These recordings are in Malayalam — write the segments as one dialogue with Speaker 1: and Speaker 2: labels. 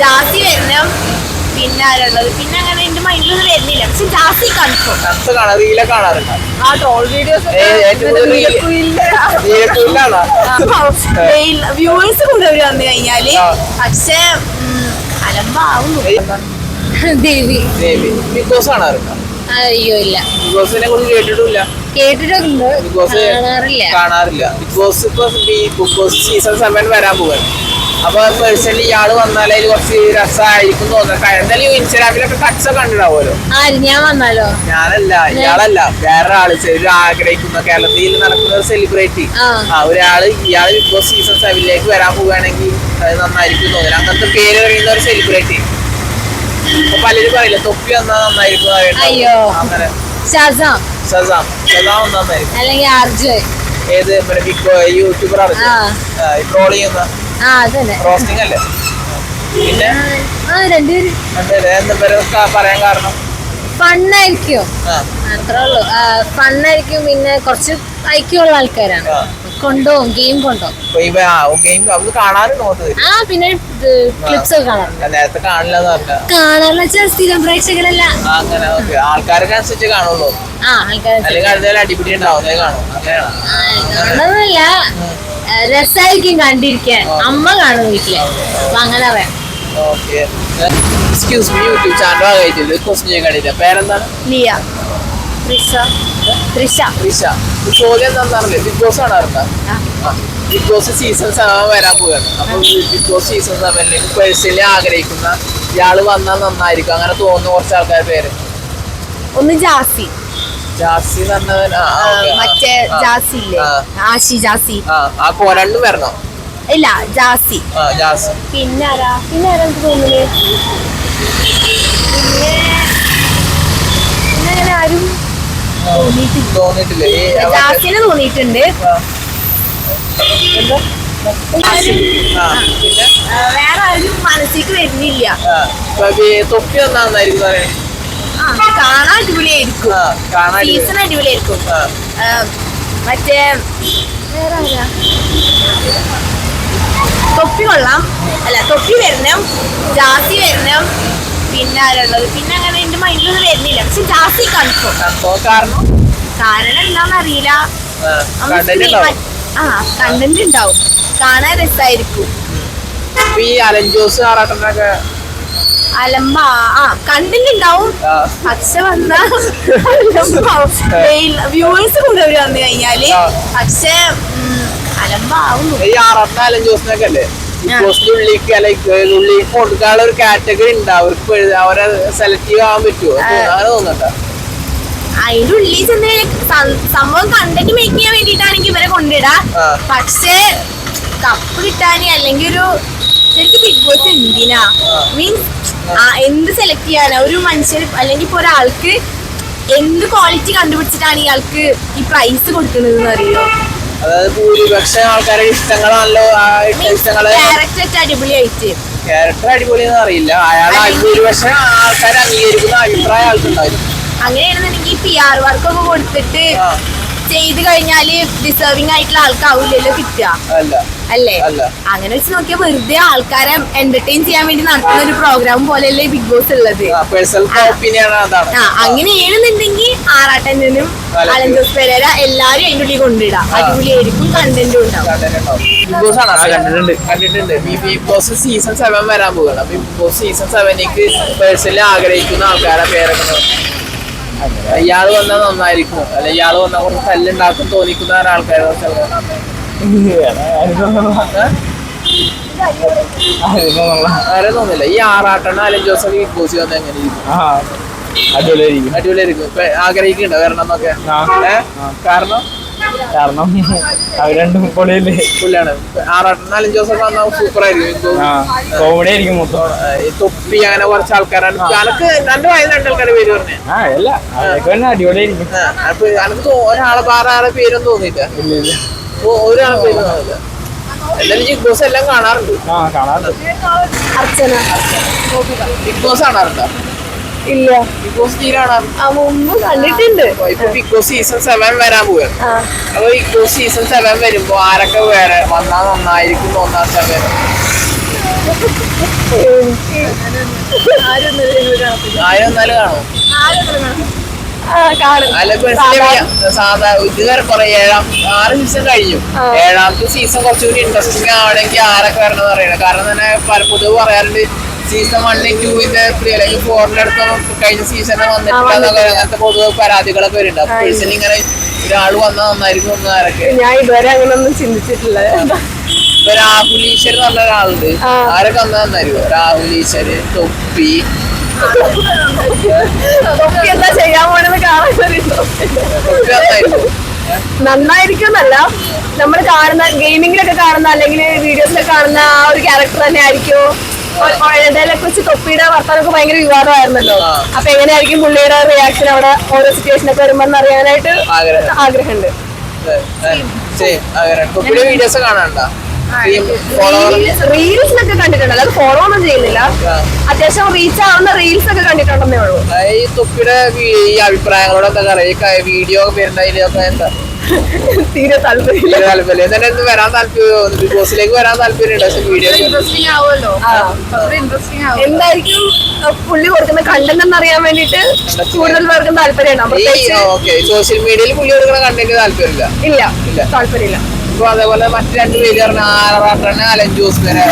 Speaker 1: ജാസി വരണം പിന്നെ ആരുള്ളത് പിന്നെ അങ്ങനെ എന്റെ മൈൻഡിൽ വരുന്നില്ല. പക്ഷെ ജാസി കൺഫേം
Speaker 2: കത്ത് കാണാ റീലെ കാണാറുണ്ട്.
Speaker 1: ആ ട്രോൾ വീഡിയോസ് വ്യൂവേഴ്സ് കൂടുതൽ വന്നു
Speaker 2: കഴിഞ്ഞാൽ.
Speaker 1: പക്ഷെ അലമ്പാവുന്നു.
Speaker 3: ദേവി.
Speaker 2: ദേവി ബിഗ് ബോസ് കാണാറുണ്ടോ?
Speaker 3: അയ്യോ ഇല്ല.
Speaker 2: ബിഗ് ബോസിനെ കുറിച്ച് കേട്ടിട്ടില്ല.
Speaker 3: കേട്ടിട്ടുണ്ട്
Speaker 2: ബിഗ് ബോസ്
Speaker 3: കാണാറില്ല.
Speaker 2: കാണാറില്ല. ബിഗ് ബോസ് ഇപ്പൊ ബിഗ് ബോസ് സീസൺ സെവൻ വരാൻ പോവാണ്. അപ്പൊ പേഴ്സണലി ഇയാൾ വന്നാലേ അതിൽ കുറച്ച് രസമായിരിക്കും തോന്നുന്നത് എന്തായാലും ഇൻസ്റ്റാഗ്രാമിലൊക്കെ ടച്ച് ഒക്കെ
Speaker 3: ആര് ഞാൻ വന്നാലോ?
Speaker 2: ഞാനല്ല ഇയാളല്ല. വേറെ ആൾ ചെറിയ ആഗ്രഹിക്കുന്ന. കേരളത്തിൽ നടക്കുന്ന ഒരു സെലിബ്രിറ്റി
Speaker 3: ആ.
Speaker 2: ഒരാൾ ഇയാൾ ബിഗ് ബോസ് സീസൺ സെവനിലേക്ക് വരാൻ പോവുകയാണെങ്കിൽ അത് നന്നായിരിക്കും തോന്നുന്നു. അങ്ങനത്തെ പേര് പറയുന്ന ഒരു സെലിബ്രിറ്റി പലരും പറയില്ല തൊപ്പി വന്നാ നന്നായിരിക്കും. അങ്ങനെ. അർജുൻ വന്നാ നന്നായിരിക്കും.
Speaker 3: അല്ലെങ്കിൽ
Speaker 2: ഏത് ബിഗ് യൂട്യൂബർ
Speaker 3: അർജുൻ.
Speaker 2: ട്രോൾ ചെയ്യുന്ന.
Speaker 3: ആ അതന്നെ.
Speaker 2: റോസ്റ്റിംഗ് അല്ലേ? പിന്നെ?
Speaker 3: ആ രണ്ടുപേരും.
Speaker 2: പറയാൻ കാരണം?
Speaker 3: ഫണ്ണായിരിക്കും. അത്രേ ഉള്ളൂ. ഫണ്ണായിരിക്കും പിന്നെ കുറച്ച് ഐക്യമുള്ള ആൾക്കാരാണ്.
Speaker 2: കൊണ്ടോം
Speaker 3: കൊണ്ടുപോകും ഗെയിം കൊണ്ടുപോകും
Speaker 2: ഇവ ആ
Speaker 3: പിന്നെ ക്ലിപ്സ് ഒക്കെ കാണാറുണ്ട്. വെച്ചാൽ സ്ഥിരം പ്രേക്ഷകരല്ല.
Speaker 2: ആൾക്കാരൊക്കെ അനുസരിച്ച് കാണുള്ളൂ.
Speaker 3: ആ ആൾക്കാരെ
Speaker 2: അടിപിടി അങ്ങനെയാണ്.
Speaker 3: രസമായിരിക്കും കണ്ടിരിക്കാൻ. അമ്മ കാണും വീട്ടിൽ. അപ്പൊ അങ്ങനെ പറയാം.
Speaker 2: എക്സ്ക്യൂസ് മീ യൂട്യൂബ് ചാനൽ ആകായിട്ടില്ല ക്വസ്റ്റ്യൻ ചെയ്യാൻ കണ്ടില്ല. പേരെന്താണ്
Speaker 1: ലിയ. ത്രിഷ ത്രിഷ
Speaker 2: ത്രിഷ ഈ ചോദ്യം എന്താണെന്നറിയില്ല. ബിഗ് ബോസ് കാണാറുണ്ടോ. ബിഗ് ബോസ് സീസൺ സെവൻ വരാൻ പോവുകയാണ്. അപ്പൊ ബിഗ് ബോസ് സീസൺ പേഴ്സണലി ആഗ്രഹിക്കുന്ന ഇയാൾ വന്നാൽ നന്നായിരിക്കും. അങ്ങനെ തോന്നുന്ന കുറച്ച് ആൾക്കാരുടെ പേര്.
Speaker 1: ഒന്ന് ജാസി.
Speaker 2: ജാസി എന്ന് ആ, okay.
Speaker 1: മറ്റേ ജാസി ഇല്ലേ ആശി ജാസി.
Speaker 2: ആ ആ വരണോ?
Speaker 1: ഇല്ല ജാസി.
Speaker 2: ജാസി.
Speaker 1: പിന്നെ ആരാ? പിന്നെ ആരാ എനിക്ക് പിന്നെ പിന്നെ അങ്ങനെ ആരും തോന്നിയിട്ടില്ല. ജാസിന് തോന്നിയിട്ടുണ്ട്. വേറെ ആരും മനസ്സിലേക്ക് വരുന്നില്ല.
Speaker 2: തൊപ്പി വന്നാ നന്നായിരിക്കും പറയണേ
Speaker 1: ആ കാണാൻ അടിപൊളിയായിരിക്കും. സീസൺ അടിപൊളിയായിരിക്കും. മറ്റേ തൊപ്പി കൊള്ളാം. അല്ല തൊപ്പി വരണം. ജാസി വരണം. പിന്നെ ആരുള്ളത് പിന്നെ അങ്ങനെ എന്റെ മൈൻഡിലൊന്നും വരുന്നില്ല. പക്ഷെ ജാസി കൺഫേം
Speaker 2: കാരണം?
Speaker 1: കാരണം എന്താണെന്ന് അറിയില്ല.
Speaker 2: ആ,
Speaker 1: കണ്ടന്റ് ഉണ്ടാവും. കാണാൻ രസമായിരിക്കും
Speaker 2: ഈ അലൻ ജോസ് ആറാട്ടനൊക്കെ
Speaker 1: അലമ്പ ആ കണ്ടന്റ് ഉണ്ടാവും
Speaker 2: ആ,
Speaker 1: പക്ഷെ വന്ന വ്യൂവേഴ്സ് കൂടുതൽ വന്നു കഴിഞ്ഞാൽ
Speaker 2: ആ.
Speaker 1: പക്ഷെ ഉം, അലമ്പാവുന്നു
Speaker 2: ഈ ആറാട്ടന അലൻ ജോസിനൊക്കെ അല്ലേ? ബിഗ്
Speaker 1: ആ.
Speaker 2: ബോസിന്റെ ഉള്ളിലേക്ക് അല്ലെങ്കിൽ ഉള്ളിലേക്ക് കൊടുക്കാനുള്ള ഒരു കാറ്റഗറി ഉണ്ട്. അവർക്ക് അവരെ സെലക്റ്റീവ് ആവാൻ പറ്റുമോ. അങ്ങനെ തോന്നണ്ട
Speaker 1: അതിന്റെ ഉള്ളിൽ ചെന്ന് സംഭവം കണ്ടന്റ് മേക്ക് ചെയ്യാൻ വേണ്ടിട്ടാണെങ്കിൽ ഇവരെ കൊണ്ടിടാ. പക്ഷേ കപ്പ് കിട്ടാന് അല്ലെങ്കിൽ ഒരു ശരിക്കും ബിഗ് ബോസ് എന്തിനാ? മീൻസ് എന്ത് സെലക്ട് ചെയ്യാനാ? ഒരു മനുഷ്യർ അല്ലെങ്കിൽ ഇപ്പൊ ഒരാൾക്ക് എന്ത് ക്വാളിറ്റി കണ്ടുപിടിച്ചിട്ടാണ് ഇയാൾക്ക് ഈ പ്രൈസ് കൊടുക്കുന്നത് അറിയോ?
Speaker 2: അതായത് ഭൂരിപക്ഷം ആൾക്കാരുടെ ഇഷ്ടങ്ങളാണല്ലോ ആ ഇഷ്ടങ്ങൾ.
Speaker 1: ക്യാരക്ടർ അടിപൊളിയായിട്ട്.
Speaker 2: ക്യാരക്ടർ അടിപൊളിയെന്ന് അറിയില്ല. അയാൾ ഭൂരിപക്ഷം ആൾക്കാർ അംഗീകരിക്കുന്ന അഭിപ്രായം ആൾക്കുണ്ടായിരുന്നു.
Speaker 1: അങ്ങനെയാണെന്നുണ്ടെങ്കിൽ പി ആർ വർക്കൊക്കെ കൊടുത്തിട്ട്. ചെയ്ത് കഴിഞ്ഞാൽ ഡിസേർവിംഗ് ആയിട്ടുള്ള ആൾക്കാവില്ലല്ലോ കിട്ടുക.
Speaker 2: അല്ല.
Speaker 1: അല്ലേ? അങ്ങനെ വെച്ച് നോക്കിയാൽ വെറുതെ ആൾക്കാരെ എന്റർടൈൻ ചെയ്യാൻ വേണ്ടി നടത്തുന്ന ഒരു പ്രോഗ്രാം പോലെയല്ലേ ബിഗ് ബോസ് ഉള്ളത്. ആ അങ്ങനെയാണെന്നുണ്ടെങ്കിൽ ആറാട്ടനും. അലഞ്ചോസ് പെരേര എല്ലാരും അതിന്റെ ഉള്ളിൽ കൊണ്ടിടാം. അടിപൊളിയായിരിക്കും കണ്ടന്റും ഉണ്ടാവും.
Speaker 2: ബിഗ് ബോസ് ആണ് കണ്ടിട്ടുണ്ട്. കണ്ടിട്ടുണ്ട്. ബിഗ് ബോസ് സീസൺ സെവൻ വരാൻ പോകണം ബിഗ് ബോസ് സീസൺ സെവനിലേക്ക് പേഴ്സണലി ആഗ്രഹിക്കുന്ന ആൾക്കാരെ പേരൊക്കെ ഇയാൾ വന്നാൽ നന്നായിരിക്കും. അല്ലെ ഇയാൾ വന്നാൽ കുറച്ച് തല്ലുണ്ടാക്കും തോന്നിക്കുന്ന ആൾക്കാരെ ആരെ തോന്നില്ല. ഈ ആറാട്ടെണ്ണ അലൻ ജോസഫ് ബിഗ് ബോസ് വന്ന എങ്ങനെ ഇരിക്കും
Speaker 4: അടിപൊളിയായിരിക്കും.
Speaker 2: അടിപൊളിയായിരിക്കും. ആഗ്രഹിക്കുന്നുണ്ടോ വരണം എന്നൊക്കെ? കാരണം
Speaker 4: കാരണം അവർ രണ്ടും പൊളിയല്ലേ?
Speaker 2: പുള്ളിയാണ് വന്നാൽ സൂപ്പർ ആയിരിക്കും.
Speaker 4: കോമഡി ആയിരിക്കും മൊത്തം.
Speaker 2: ഈ തൊപ്പി അങ്ങനെ കുറച്ച് ആൾക്കാരാണ്. എനക്ക് രണ്ട് വയസ്സ് രണ്ടാൾക്കാരുടെ പേര് പറഞ്ഞു?
Speaker 4: ആ അല്ല അതൊക്കെ തന്നെ അടിപൊളിയായിരിക്കും.
Speaker 2: അപ്പൊ ഒരാളെ വേറെ പേരൊന്നും തോന്നിയില്ല.
Speaker 4: ഇല്ല ഇല്ല.
Speaker 2: ഒരാളെ പേര് തോന്നില്ല ബിഗ് ബോസ് എല്ലാം കാണാറുണ്ട്.
Speaker 4: ആ കാണാറുണ്ട്.
Speaker 1: അർച്ചന.
Speaker 2: ബിഗ് ബോസ് കാണാറുണ്ടോ?
Speaker 1: ഇല്ല.
Speaker 2: ബിഗ് ബോസ്
Speaker 1: മുമ്പ് കണ്ടിട്ടുണ്ട്.
Speaker 2: ഇപ്പൊ ബിഗ് ബോസ് സീസൺ സെവൻ വരാൻ പോവുകയാണ്
Speaker 1: ആ.
Speaker 2: അപ്പൊ ബിഗ് ബോസ് സീസൺ സെവൻ വരുമ്പോ ആരൊക്കെ വേറെ? വന്നാ നന്നായിരിക്കും തോന്നാത്ത സെവൻ ആരും എന്നാലും കാണും. സാധാ കുറെ ഏഴാം ആറ് സീസൺ കഴിഞ്ഞു. ഏഴാമത്തെ സീസൺ കുറച്ചുകൂടി ഇൻട്രസ്റ്റിംഗ് ആവണമെങ്കിൽ ആരൊക്കെ വരണം എന്ന് പറയണത് കാരണം തന്നെ പല പൊതുവെ പറയാറുണ്ട് സീസൺ വണ്ണിൽ ടൂവിന്റെ ത്രീ അല്ലെങ്കിൽ ഫോറിന്റെ അടുത്തൊന്നും കഴിഞ്ഞ സീസണിൽ വന്നിട്ടില്ല അങ്ങനത്തെ പൊതുവെ പരാതികളൊക്കെ വരുന്നുണ്ട്. അപ്പൊ പേഴ്സണലി ഇങ്ങനെ ഒരാൾ വന്നാൽ നന്നായിരിക്കും എന്ന് ആരൊക്കെ?
Speaker 5: ഞാൻ ഇതുവരെ അങ്ങനെ ഒന്നും ചിന്തിച്ചിട്ടില്ല
Speaker 2: ഇപ്പൊ രാഹുൽ ഈശ്വർ എന്ന് പറഞ്ഞ ഒരാളുണ്ട്. ആരൊക്കെ വന്നാൽ നന്നായിരിക്കും? രാഹുൽ ഈശ്വർ തൊപ്പി.
Speaker 5: തൊപ്പി എന്താ ചെയ്യാൻ പോണെന്ന് കാണാൻ നമ്മൾ കാണുന്ന ഗെയിമിങ്ങിലൊക്കെ കാണുന്ന അല്ലെങ്കിൽ വീഡിയോസിലൊക്കെ കാണുന്ന ആ ഒരു ക്യാരക്ടർ തന്നെ ആയിരിക്കും ഇടയിലെ കുറിച്ച് തൊപ്പിയുടെ വർത്താനൊക്കെ ഭയങ്കര വിവാദമായിരുന്നല്ലോ. അപ്പൊ എങ്ങനെയായിരിക്കും പുള്ളിയുടെ റിയാക്ഷൻ അവിടെ ഓരോ സിറ്റുവേഷനൊക്കെ വരുമ്പോൾ അറിയാനായിട്ട്
Speaker 2: ആഗ്രഹം.
Speaker 5: ആഗ്രഹമുണ്ട്.
Speaker 2: വീഡിയോസ് കാണാനുണ്ടോ? റീൽസ്
Speaker 5: റീൽസിലൊക്കെ കണ്ടിട്ടുണ്ട്. അതായത് ഫോളോ ഒന്നും ചെയ്യുന്നില്ല. അത്യാവശ്യം റീച്ച് ആവുന്ന റീൽസ് ഒക്കെ കണ്ടിട്ടുണ്ടെന്നേ ഉള്ളൂ.
Speaker 2: ഈ തൊപ്പിയുടെ ഈ അഭിപ്രായങ്ങളോടൊക്കെ വീഡിയോ വരുന്നതിലൊക്കെ എന്താ?
Speaker 5: തീരെ
Speaker 2: താല്പര്യം താല്പര്യം എന്നിട്ട് വരാൻ താല്പര്യം ബിഗ് ബോസിലേക്ക് വരാൻ താല്പര്യം
Speaker 6: ഇൻട്രസ്റ്റിംഗ് ആവുമല്ലോ?
Speaker 5: ആ.
Speaker 6: ഇൻട്രസ്റ്റിംഗ് ആവും
Speaker 5: എന്തായിരിക്കും പുള്ളി കൊടുക്കുന്ന കണ്ടന്റ് എന്നറിയാൻ വേണ്ടിട്ട് കൂടുതൽ പേർക്കും താല്പര്യമാണ്
Speaker 2: സോഷ്യൽ മീഡിയയിൽ പുള്ളി കൊടുക്കുന്ന കണ്ടന്റ് താല്പര്യമില്ല.
Speaker 5: ഇല്ല.
Speaker 2: ഇല്ല.
Speaker 5: താല്പര്യമില്ല.
Speaker 2: ഇപ്പൊ അതേപോലെ മറ്റു രണ്ട് പേര് പറഞ്ഞ ആറാട്ടണ്ണ അലൻ ജോസ് വരെ.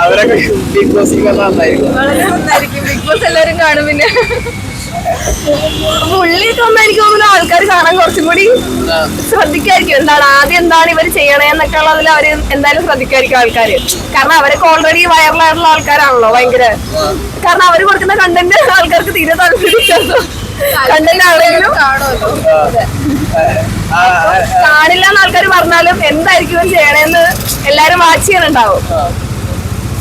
Speaker 2: അവരൊക്കെ ബിഗ് ബോസിൽ നന്നായിരിക്കും.
Speaker 5: ബിഗ് ബോസ് എല്ലാവരും കാണും പിന്നെ. പുള്ളിയൊക്കെ ഒന്നും എനിക്ക് തോന്നുന്നു ആൾക്കാർ കാണാൻ കുറച്ചും കൂടി ശ്രദ്ധിക്കായിരിക്കും. എന്താണ് ആദ്യം എന്താണ് ഇവർ ചെയ്യണേ എന്നൊക്കെ ഉള്ളതിൽ അവർ എന്തായാലും ശ്രദ്ധിക്കായിരിക്കും ആൾക്കാര്. കാരണം അവരൊക്കെ ഓൾറെഡി വൈറലായിട്ടുള്ള ആൾക്കാരാണല്ലോ ഭയങ്കര. കാരണം അവർ കൊടുക്കുന്ന കണ്ടന്റ് ആൾക്കാർക്ക് തീരെ താല്പര്യമില്ല കണ്ടന്റ് ആണെങ്കിലും കാണില്ല എന്ന് ആൾക്കാർ പറഞ്ഞാലും എന്തായിരിക്കും ചെയ്യണേന്ന് എല്ലാരും വാച്ച് ചെയ്യണുണ്ടാവും.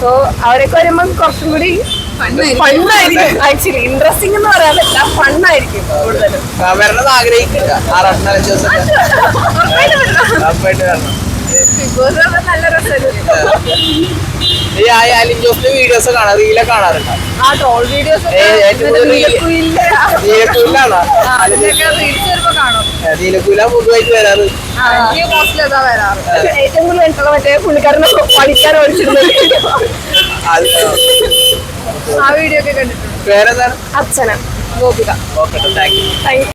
Speaker 5: സോ അവരൊക്കെ വരുമ്പം കുറച്ചും കൂടി ഫണ്ണായിരിക്കും. ആക്ച്വലി ഇൻട്രസ്റ്റിംഗ് എന്ന് പറയാൻ പറ്റില്ല ഫണ്ണായിരിക്കും കൂടുതലും.
Speaker 2: വരണമെന്ന് ആഗ്രഹിക്കില്ല. ആറാട്ടണ്ണ അലൻ ദിവസം
Speaker 5: ഉറപ്പായിട്ടും വരണം. നല്ല രസമായിരുന്നു
Speaker 2: ഈ ആ അലിൻ ജോസിന്റെ വീഡിയോസ് കാണാം. റീലൊക്കെ കാണാറുണ്ടോ? നീലക്കൂലാണോ നീലക്കൂല പൊതുവായിട്ട് വരാറ്.
Speaker 5: ഏറ്റവും കൂടുതൽ മറ്റേ പുള്ളിക്കാരനെ പഠിക്കാൻ ഓടിച്ചിരുന്നത്. ആ വീഡിയോ ഒക്കെ കണ്ടിട്ടുണ്ട്.
Speaker 2: പേരെന്താണ്?
Speaker 5: അച്ഛന. Gopika.
Speaker 2: Okay thank you
Speaker 5: thank